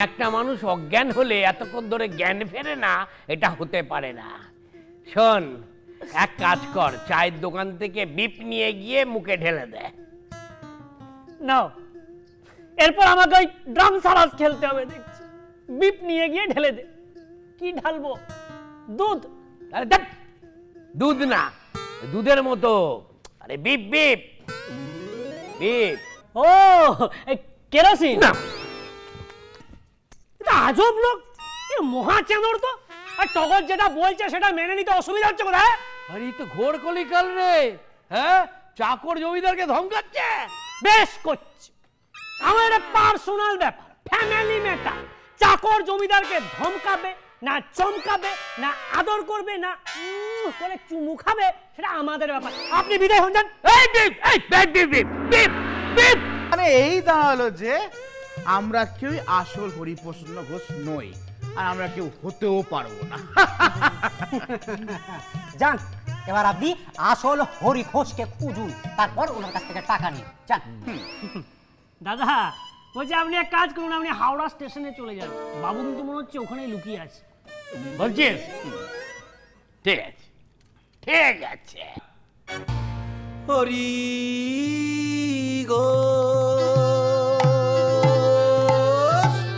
একটা মানুষ অজ্ঞান হলে এতক্ষণ ধরে জ্ঞান ফেরে না এটা হতে পারে না। শোন এক কাজ কর চায়ের দোকান থেকে বিপ নিয়ে গিয়ে মুখে ঢেলে দে। নাও। এরপর আমাকে ওই ড্রাম সারাস খেলতে হবে দেখছি। বিপ নিয়ে গিয়ে ঢেলে দে। কি ঢালবো? দুধ। আরে ধ্যাৎ, দুধ না দুধের মতো। আরে বিপ বিপ। বিপ। ও কেরোসিন? না। আজব লোক। এ মহা চেঁদর তো। আর টগর যেটা বলছে সেটা মেনে নিতে অসুবিধা হচ্ছে কোথায়? আরে এই তো ঘোর কলিকাল রে। হ্যাঁ? চাকর জমিদারকে ধমকাচ্ছে? বেশ করছে। আমার এটা পার্সোনাল ব্যাপার ফ্যামিলি ম্যাটার চাকর জমিদারকে ধমকাবে না চমকাবে না আদর করবে না উম করে চুমু খাবে সেটা আমাদের ব্যাপার। আপনি বিদায় হন যান। এই বিপ এই beep beep beep beep beep. মানে এই দাঁড়াল যে। আমরা কেউই আসল হরিপ্রসন্ন ঘোষ নই আর আমরা কেউ হতেও পারব না। যান এবার আপনি আসল হরি ঘোষকে খুঁজুন তারপর ওনার কাছ থেকে টাকা নিন। যান দাদা বলছি আপনি এক কাজ করুন আপনি হাওড়া স্টেশনে চলে যান। বাবু কিন্তু মনে হচ্ছে ওখানেই লুকিয়ে আছে। বলছিস? ঠিক আছে ঠিক আছে। হরি গো